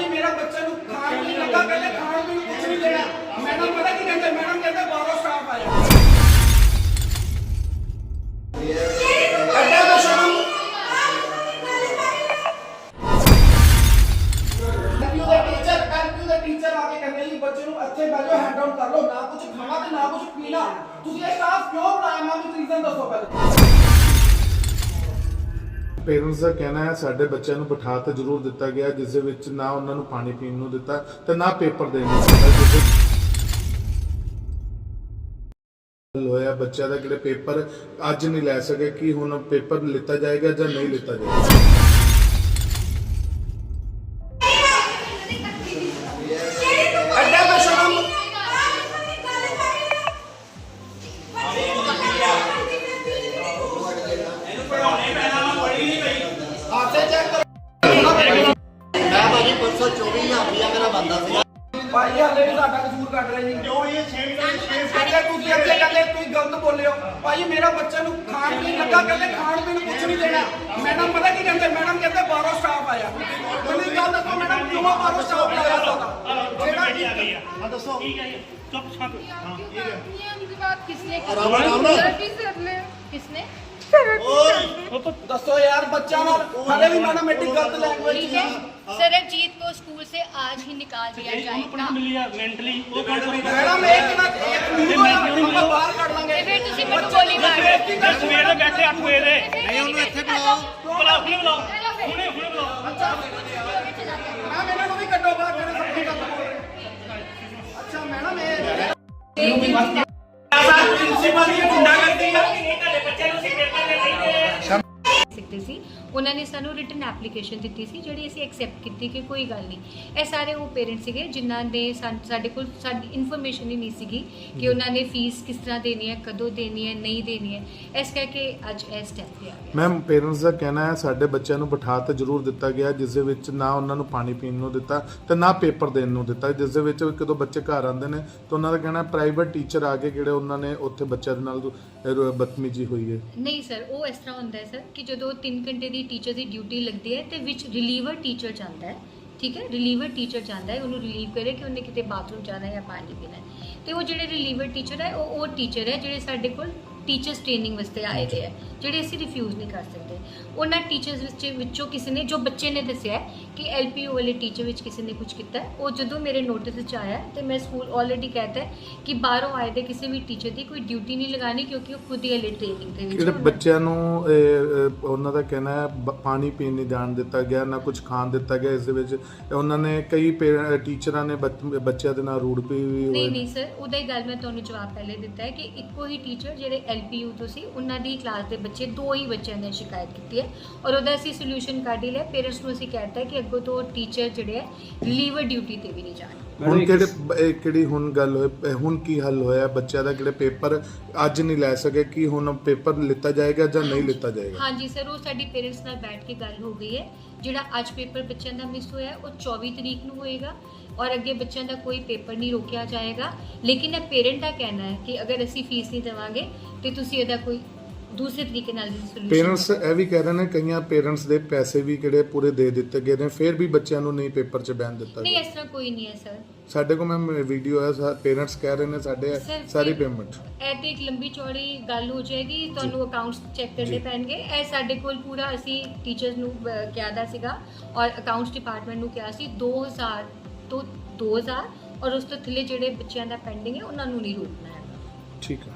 ਭਾਈ ਮੇਰਾ ਬੱਚੇ ਨੂੰ ਖਾਣ ਪੀਣ ਲੱਗਾ ਕਹਿੰਦੇ ਖਾਣ ਪੀਣ ਕੁਝ ਨਹੀਂ ਦੇਣਾ। ਮੈਡਮ ਪਤਾ ਕੀ ਕਹਿੰਦੇ ਮੈਡਮ ਕਹਿੰਦੇ ਬਾਹਰੋਂ ਸਟਾਫ ਆਇਆ। ਅੱਡਾ ਦਾ ਸ਼ਰਮ ਐਲਪੀਯੂ ਦਾ ਟੀਚਰ ਐਲਪੀਯੂ ਦਾ ਟੀਚਰ ਆ ਕੇ ਕਹਿੰਦੇ ਜੀ ਬੱਚੇ ਨੂੰ ਇੱਥੇ ਬੈਠੋ ਹੈਂਡ ਆਊਟ ਕਰ ਲਓ ਨਾ ਕੁਝ ਖਾਣਾ ਤੇ ਨਾ ਕੁਝ ਪੀਣਾ। ਤੁਸੀਂ ਇਹ ਸਟਾਫ ਕਿਉਂ ਬਣਾਇਆ ਮੈਨੂੰ ਰੀਜ਼ਨ ਦੱਸੋ ਪਹਿਲੇ। ਪੇਰੈਂਟਸ ਦਾ ਕਹਿਣਾ ਹੈ, ਸਾਡੇ ਬੱਚਿਆਂ ਨੂੰ ਬਿਠਾ ਤਾਂ ਜ਼ਰੂਰ ਦਿੱਤਾ ਗਿਆ ਜਿਸ ਦੇ ਵਿੱਚ ਨਾ ਉਹਨਾਂ ਨੂੰ ਪਾਣੀ ਪੀਣ ਨੂੰ ਦਿੱਤਾ ਤੇ ਨਾ ਪੇਪਰ ਦੇਣ ਨੂੰ ਦਿੱਤਾ। ਜਿਸ ਦੇ ਹੋਇਆ ਬੱਚਿਆਂ ਦਾ ਕਿਹੜੇ ਪੇਪਰ ਅੱਜ ਨਹੀਂ ਲੈ ਸਕੇ, ਕਿ ਹੁਣ ਪੇਪਰ ਲਿੱਤਾ ਜਾਏਗਾ ਜਾਂ ਨਹੀਂ ਲਿੱਤਾ ਜਾਏਗਾ? 124 ਰੁਪਿਆ ਮੇਰਾ ਬੰਦਾ ਸੀ। ਭਾਈ ਹਲੇ ਵੀ ਸਾਡਾ ਕਸੂਰ ਕੱਢ ਰਹੇ ਜੀ। ਕਿਉਂ ਇਹ 6 ਮਹੀਨੇ 6 ਸਾਲੇ ਤੁਸੀਂ ਅੱਗੇ ਕੱਲੇ ਤੁਸੀਂ ਗਲਤ ਬੋਲਿਓ। ਭਾਈ ਮੇਰਾ ਬੱਚਾ ਨੂੰ ਖਾਣ ਪੀਣ ਲੱਗਾ ਕੱਲੇ ਖਾਣ ਪੀਣ ਕੁਝ ਨਹੀਂ ਦੇਣਾ। ਮੈਡਮ ਪਤਾ ਕੀ ਕਹਿੰਦੇ? ਮੈਡਮ ਕਹਿੰਦੇ ਬਾਹਰੋਂ ਸਟਾਫ ਆਇਆ। ਤੁਸੀਂ ਗੱਲ ਦੱਸੋ ਮੈਡਮ ਕਿਉਂ ਬਾਹਰੋਂ ਸਟਾਫ ਆਇਆ ਤੁਹਾਡਾ? ਜਿਹੜਾ ਆ ਗਈ ਆ। ਹਾਂ ਦੱਸੋ। ਠੀਕ ਹੈ ਚੁੱਪ ਛੱਪ ਹਾਂ। ਇਹ ਬਾਤ ਕਿਸਨੇ ਕੀਤੀ? ਕਿਸਨੇ? ਦੱਸੋ ਯਾਰ ਬੱਚਾ ਨਾਲ ਹਾਲੇ ਵੀ ਮੈਡਮ ਐਡੀ ਗਲਤ ਲੈਂਗੁਏਜ ठीक है सरबजीत को स्कूल से आज ही निकाल दिया जाएगा ਮੈਡਮ ਇੱਕ ਨਾ ਇੱਕ ਮਿੰਟ ਆਪਾਂ ਬਾਹਰ ਕੱਢ ਲਾਂਗੇ ਤੇ ਫਿਰ ਤੁਸੀਂ ਮੈਨੂੰ ਗੋਲੀ ਮਾਰ ਦਿਓ। ਸਵੇਰ ਦੇ ਬੈਠੇ 8 ਵਜੇ ਦੇ ਨਹੀਂ ਉਹਨੂੰ ਇੱਥੇ ਬੁਲਾਓ ਬੁਲਾਓ ਹੁਣੇ ਬੁਲਾਓ ਹੁਣੇ ਹੁਣੇ ਬੁਲਾਓ ਮੈਮ ਇਹਨਾਂ ਨੂੰ ਵੀ ਕੱਢੋ ਬਾਹਰ ਜਿਹੜੇ ਸਭ ਤੋਂ ਗਲਤ ਬੋਲ ਰਹੇ ਅੱਛਾ ਮੈਡਮ ਇਹ ਪ੍ਰਿੰਸੀਪਲ ਇਹ ਗੁੰਡਾ ਕਰਦੀ ਸੀ ਉਹਨਾਂ ਨੇ ਸਾਨੂੰ ਰਿਟਨ ਐਪਲੀਕੇਸ਼ਨ ਦਿੱਤੀ ਸੀ ਜਿਹੜੀ ਅਸੀਂ ਐਕਸੈਪਟ ਕੀਤੀ ਕਿ ਕੋਈ ਗੱਲ ਨਹੀਂ। ਇਹ ਸਾਰੇ ਉਹ ਪੇਰੈਂਟਸ ਸੀਗੇ ਜਿਨ੍ਹਾਂ ਸਾਨ- ਸਾਡੇ ਕੋਲ ਸਾਡੀ ਇਨਫੋਰਮੇਸ਼ਨ ਹੀ ਨਹੀਂ ਸੀਗੀ ਕਿ ਉਹਨਾਂ ਨੇ ਫੀਸ ਕਿਸ ਤਰ੍ਹਾਂ ਦੇਣੀ ਹੈ ਕਦੋਂ ਦੇਣੀ ਹੈ ਨਹੀਂ ਦੇਣੀ ਹੈ। ਇਸ ਕਰਕੇ ਅੱਜ ਇਹ ਸਟੈਪ ਲਿਆ ਗਿਆ ਮੈਮ ਪੇਰੈਂਟਸ ਦਾ ਕਹਿਣਾ ਹੈ ਸਾਡੇ ਬੱਚਿਆਂ ਨੂੰ ਬਿਠਾ ਤੇ ਜ਼ਰੂਰ ਦਿੱਤਾ ਗਿਆ ਜਿਸ ਦੇ ਵਿੱਚ ਨਾ ਉਹਨਾਂ ਨੂੰ ਪਾਣੀ ਪੀਣ ਨੂੰ ਦਿੱਤਾ ਤੇ ਨਾ ਪੇਪਰ ਦੇਣ ਨੂੰ ਦਿੱਤਾ ਜਿਸ ਦੇ ਵਿੱਚ ਕਦੋਂ ਬੱਚੇ ਘਰ ਆਉਂਦੇ ਨੇ ਤਾਂ ਉਹਨਾਂ ਦਾ ਕਹਿਣਾ ਪ੍ਰਾਈਵੇਟ ਟੀਚਰ ਆ ਕੇ ਜਿਹੜੇ ਉਹਨਾਂ ਨੇ ਉੱਥੇ ਬੱਚਿਆਂ ਦੇ ਨਾਲ ਅਹ, ਬਦਤਮੀਜ਼ੀ ਹੋਈ ਹੈ। ਨਹੀਂ ਸਰ ਉਹ ਇਸ ਤਰ੍ਹਾਂ ਹੁੰਦਾ ਹੈ ਸਰ ਕਿ ਜਦੋਂ 3 ਘੰਟੇ ਦੀ ਟੀਚਰ ਦੀ ਡਿਊਟੀ ਲੱਗਦੀ ਹੈ ਤੇ ਵਿੱਚ ਰਿਲੀਵਰ ਟੀਚਰ ਜਾਂਦਾ ਹੈ, ਠੀਕ ਹੈ? ਰਿਲੀਵਰ ਟੀਚਰ ਜਾਂਦਾ ਹੈ, ਉਹਨੂੰ ਰਿਲੀਵ ਕਰੇ ਕਿ ਉਹਨੇ ਕਿਤੇ ਬਾਥਰੂਮ ਜਾਣਾ ਹੈ ਜਾਂ ਪਾਣੀ ਪੀਣਾ ਹੈ। ਤੇ ਉਹ ਜਿਹੜੇ ਰਿਲੀਵਰ ਟੀਚਰ ਹੈ, ਉਹ ਉਹ ਟੀਚਰ ਹੈ ਜਿਹੜੇ ਸਾਡੇ ਕੋਲ ਟੀਚਰਸ ਟ੍ਰੇਨਿੰਗ ਵਾਸਤੇ ਆਏ ਦੇ ਹੈ ਜਿਹੜੇ ਅਸੀਂ ਰਿਫਿਊਜ਼ ਨਹੀਂ ਕਰ ਸਕਦੇ। ਉਹਨਾਂ ਟੀਚਰਸ ਵਿੱਚ ਵਿੱਚੋਂ ਕਿਸੇ ਨੇ ਜੋ ਬੱਚੇ ਨੇ ਦੱਸਿਆ ਕਿ ਐਲਪੀਯੂ ਵਾਲੇ ਟੀਚਰ ਵਿੱਚ ਕਿਸੇ ਨੇ ਕੁਝ ਕੀਤਾ ਉਹ ਜਦੋਂ ਮੇਰੇ ਨੋਟਿਸ ਵਿੱਚ ਆਇਆ ਤੇ ਮੈਂ ਸਕੂਲ ਆਲਰੇਡੀ ਕਹਿਤਾ ਕਿ ਬਾਹਰੋਂ ਆਏ ਦੇ ਕਿਸੇ ਵੀ ਟੀਚਰ ਦੀ ਕੋਈ ਡਿਊਟੀ ਨਹੀਂ ਲਗਾਣੀ ਕਿਉਂਕਿ ਉਹ ਖੁਦ ਹੀ ਹਲੇ ਟ੍ਰੇਨਿੰਗ ਦੇ ਵਿੱਚ ਜਿਹੜੇ। ਬੱਚਿਆਂ ਨੂੰ ਉਹਨਾਂ ਦਾ ਕਹਿਣਾ ਹੈ ਪਾਣੀ ਪੀਣ ਨਹੀਂ ਜਾਣ ਦਿੱਤਾ ਗਿਆ ਨਾ ਕੁਝ ਖਾਣ ਦਿੱਤਾ ਗਿਆ ਇਸ ਦੇ ਵਿੱਚ। ਉਹਨਾਂ ਨੇ ਕਈ ਟੀਚਰਾਂ ਨੇ ਬੱਚ- ਬੱਚਿਆਂ ਦੇ ਨਾਲ ਰੂੜ ਵੀ ਨਹੀਂ ਨਹੀਂ ਸਰ ਉਹਦਾ ਹੀ ਗੱਲ ਮੈਂ ਤੁਹਾਨੂੰ ਜਵਾਬ ਪਹਿਲੇ ਦਿੱਤਾ ਹੈ ਕਿ ਇੱਕੋ ਹੀ ਟੀਚਰ ਜਿਹੜੇ ਐਲਪੀਯੂ ਤੋਂ ਸੀ ਉਹਨਾਂ ਦੀ ਕਲਾਸ ਦੇ ਬੱਚੇ ਦੋ ਹੀ ਬੱਚਿਆਂ ਨੇ ਸ਼ਿਕਾਇਤ ਕੀਤੀ ਹੈ ਔਰ ਉਹਦਾ ਅਸੀਂ ਸੋਲੂਸ਼ਨ ਕੱਢ ਹੀ ਲਿਆ। ਪੇਰੈਂਟਸ ਨੂੰ ਅਸੀਂ ਕਹਿ ਦਿੱਤਾ ਕਿ ਅੱਗੋਂ ਤੋਂ ਟੀਚਰ ਜਿਹੜੇ ਹੈ ਲੀਵਰ ਡਿਊਟੀ ਤੇ ਵੀ ਨਹੀਂ ਜਾਣ ਹੁਣ ਕਿਹੜੇ ਇਹ ਕਿਹੜੀ ਹੁਣ ਗੱਲ ਹੋਏ ਇਹ ਹੁਣ ਕੀ ਹੱਲ ਹੋਇਆ? ਬੱਚਿਆਂ ਦਾ ਕਿਹੜੇ ਪੇਪਰ ਅੱਜ ਨਹੀਂ ਲੈ ਸਕੇ ਕਿ ਹੁਣ ਪੇਪਰ ਲਿੱਤਾ ਜਾਏਗਾ ਜਾਂ ਨਹੀਂ ਲਿੱਤਾ ਜਾਏਗਾ? ਹਾਂਜੀ ਸਰ ਉਹ ਸਾਡੀ ਪੇਰੈਂਟਸ ਨਾਲ ਬੈਠ ਕੇ ਗੱਲ ਹੋ ਗਈ ਹੈ। ਜਿਹੜਾ ਅੱਜ ਪੇਪਰ ਬੱਚਿਆਂ ਦਾ ਮਿਸ ਹੋਇਆ ਉਹ 24 ਤਰੀਕ ਨੂੰ ਹੋਏਗਾ ਔਰ ਅੱਗੇ ਬੱਚਿਆਂ ਦਾ ਕੋਈ ਪੇਪਰ ਨਹੀਂ ਰੋਕਿਆ ਜਾਏਗਾ। ਲੇਕਿਨ ਇਹ ਪੇਰੈਂਟ ਦਾ ਕਹਿਣਾ ਹੈ ਕਿ ਅਗਰ ਅਸੀਂ ਫੀਸ ਨਹੀਂ ਦੇਵਾਂਗੇ ਤੇ ਤੁਸੀਂ ਇਹਦਾ ਕੋਈ ਦੂਸਰੇ ਤਰੀਕੇ ਨਾਲ ਸੋਲੂਸ਼ਨ ਪੇਰੈਂਟਸ ਇਹ ਵੀ ਕਹਿ ਰਹੇ ਨੇ ਕਈਆਂ ਪੇਰੈਂਟਸ ਦੇ ਪੈਸੇ ਵੀ ਕਿਹੜੇ ਪੂਰੇ ਦੇ ਦਿੱਤੇ ਗਏ ਨੇ ਫਿਰ ਵੀ ਬੱਚਿਆਂ ਨੂੰ ਨਹੀਂ ਪੇਪਰ 'ਚ ਬੈਨ ਦਿੱਤਾ ਨਹੀਂ ਗਿਆ। ਇਸ ਤਰ੍ਹਾਂ ਕੋਈ ਨਹੀਂ ਹੈ ਸਰ ਸਾਡੇ ਕੋਲ ਮੈਮ ਵੀਡੀਓ ਹੈ ਪੇਰੈਂਟਸ ਕਹਿ ਰਹੇ ਨੇ ਸਾਡੇ Sir, ਸਾਰੀ ਫਿਰ- ਪੇਮੈਂਟ ਇਹ ਤੇ ਇੱਕ ਲੰਬੀ ਚੌੜੀ ਗੱਲ ਹੋ ਜਾਏਗੀ ਤੁਹਾਨੂੰ ਅਕਾਊਂਟਸ ਚੈੱਕ ਕਰਨੇ ਜੀ। ਪੈਣਗੇ। ਇਹ ਸਾਡੇ ਕੋਲ ਪੂਰਾ ਅਸੀਂ ਟੀਚਰਸ ਨੂੰ ਅਹ, ਕਿਹਾ ਦਾ ਸੀਗਾ ਔਰ ਅਕਾਊਂਟਸ ਡਿਪਾਰਟਮੈਂਟ ਨੂੰ ਕਿਹਾ ਸੀ 2000 ਤੋਂ 2000 ਔਰ ਉਸ ਤੋਂ ਥੱਲੇ ਜਿਹੜੇ ਬੱਚਿਆਂ ਦਾ ਪੈਂਡਿੰਗ ਹੈ ਉਹਨਾਂ ਨੂੰ ਨਹੀਂ ਰੋਕਣਾ ਹੈ। ਠੀਕ ਹੈ।